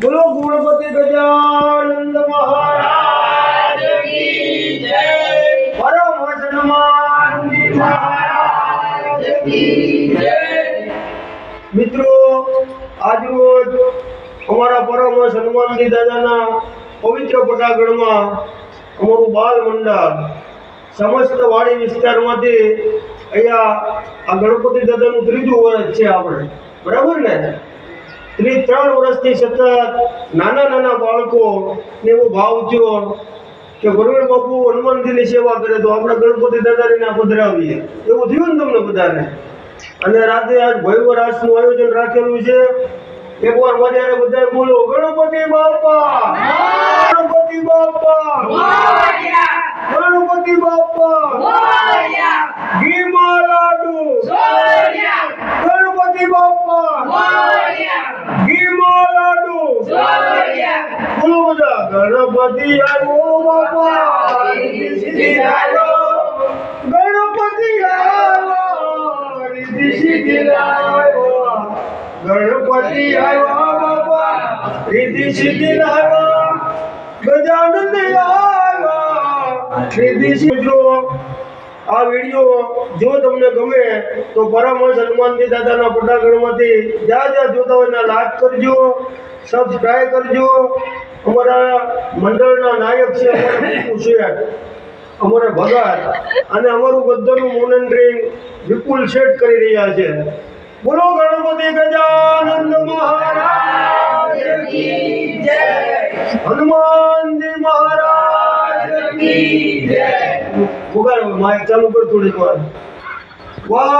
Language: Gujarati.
બોલો ગુણપતિ ગજાનંદ મહારાજ કી જય. પરમ હનુમાનજી મહારાજ કી જય. મિત્રો, આજરોજ અમારા પરમ હંસ હનુમાનજી દાદાના પવિત્ર પટાગઢમાં અમારું બાલ મંડળ સમસ્ત વાડી વિસ્તારમાંથી અહીંયા આ ગણપતિ દાદાનું ત્રીજું વર્ષ છે આપણે. બરાબર ને? ત્રી ત્રણ વર્ષથી સતત નાના નાના બાળકો ને એવો ભાવ થયો કે ગુરુવેલ બાપુ હનુમાનજીની સેવા કરે તો આપણે ગણપતિ દાદાને પધરાવીએ એવું થયું ને તમને બધાને? અને રાતે આજ ભૈવ રાસનું આયોજન રાખેલું છે. એકવાર વધારે બધા બોલો, ગણપતિ બાપા! ગણપતિ બાપા ગણપતિ બાપા ઘીમાં લાડુ ગણપતિ બાપા ઘીમાં લાડુ બોલો બધા ગણપતિ આવ્યો બાપા રીતિ સિદ્ધિ આવ્યો ગણપતિ આવ્યો રીતિ સિદ્ધિ આવ્યો ગણપતિ આવ્યો બાપા રીતિ સિદ્ધિ આવ્યો ગજાનંદ આવ્યો રીતિ સિદ્ધિ આ વીડિયો જો તમને ગમે તો પરામર્શ હનુમાનજી દાદાના પટાગઢમાંથી જ્યાં જ્યાં જોતા હોય એના લાઈક કરજો સબસ્ક્રાઈબ કરજો. અમારા મંડળના નાયક છે શેઠ અમારે ભગત અને અમારું બધાનું મોનિટરિંગ વિપુલ શેઠ કરી રહ્યા છે. બોલો ગણપતિ ગજાનંદ મહારાજ હનુમાનજી મહારાજ વગાડો માઇક ચાલુ કર થોડીક વાર. વાહ!